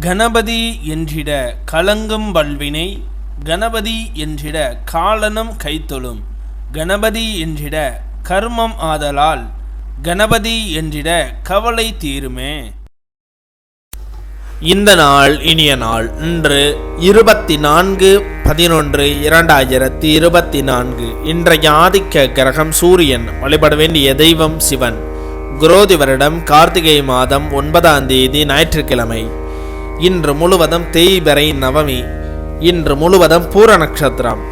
கணபதி என்றிட கலங்கும் வல்வினை கணபதி என்றிட காலனும் கைத்தொழும் கணபதி என்றிட கர்மம் ஆதலால் கணபதி என்றிட கவலை தீருமே. இந்த நாள் இனிய நாள் இன்று இருபத்தி நான்கு பதினொன்று இரண்டாயிரத்தி இருபத்தி நான்கு இன்றைய ஆதிக்க கிரகம் சூரியன் வழிபட வேண்டிய தெய்வம் சிவன். குரோதி வருடம் கார்த்திகை மாதம் ஒன்பதாம் தேதி ஞாயிற்றுக்கிழமை. இன்று முழுவதும் தேய்பிறை நவமி இன்று முழுவதும் பூர நட்சத்திரம்.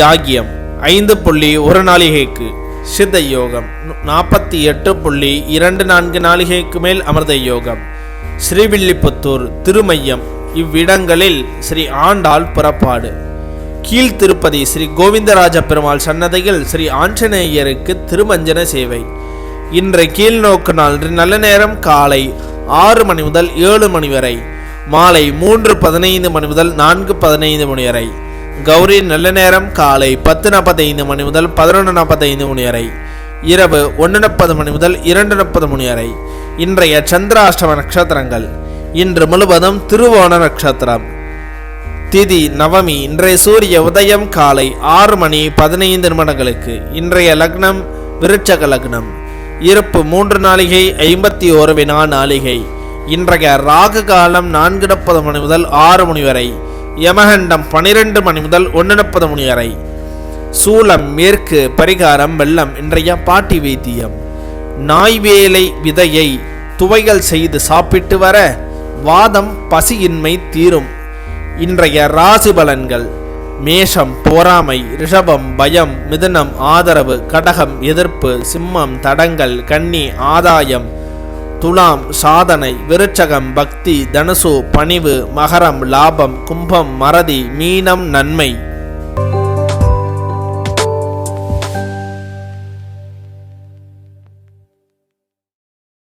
யாகியம் ஐந்து புள்ளி ஒரு நாளிகைக்கு சித்த யோகம் நாற்பத்தி எட்டு புள்ளி இரண்டு நான்கு நாளிகைக்கு மேல் அமிர்த யோகம் ஸ்ரீவில்லிபுத்தூர் திருமையம் இவ்விடங்களில் ஸ்ரீ ஆண்டாள் புறப்பாடு. கீழ்த்திருப்பதி ஸ்ரீ கோவிந்தராஜ பெருமாள் சன்னதியில் ஸ்ரீ ஆஞ்சநேயருக்கு திருமஞ்சன சேவை. இன்று கீழ்நோக்கு நாள். நல்ல நேரம். காலை ஆறு மணி முதல் ஏழு மணி வரை மாலை மூன்று பதினைந்து மணி முதல் நான்கு பதினைந்து மணி வரை கௌரி நல்ல நேரம் காலை பத்து நாற்பத்தைந்து மணி முதல் பதினொன்று நாற்பத்தைந்து மணி வரை இரவு ஒன்று முப்பது மணி முதல் இரண்டு முப்பது மணி வரை இன்றைய சந்திராஷ்டம நட்சத்திரங்கள் இன்று முழுவதும் திருவோண நட்சத்திரம். திதி நவமி இன்றைய சூரிய உதயம் காலை ஆறு மணி பதினைந்து நிமிடங்களுக்கு இன்றைய லக்னம் விருட்சக லக்னம். இருப்பு மூன்று நாளிகை ஐம்பத்தி ஒரு வினா நாளிகை. இன்றைய ராகு காலம் நான்கு முப்பது மணி முதல் ஆறு மணி வரை. யமகண்டம் பனிரெண்டு மணி முதல் ஒன்று முப்பது மணி வரை. சூளம் மேற்கு பரிகாரம் வெள்ளம் இன்றைய பாட்டி வைத்தியம். நாய்வேலை விதையை துவைகள் செய்து சாப்பிட்டு வர. வாதம் பசியின்மை தீரும். இன்றைய ராசி பலன்கள். மேஷம் பொறாமை ரிஷபம் பயம் மிதுனம் ஆதரவு கடகம் எதிர்ப்பு சிம்மம் தடங்கள் கன்னி ஆதாயம் துலாம் சாதனை விருச்சகம் பக்தி தனுசு பணிவு மகரம் லாபம் கும்பம் மறதி மீனம் நன்மை.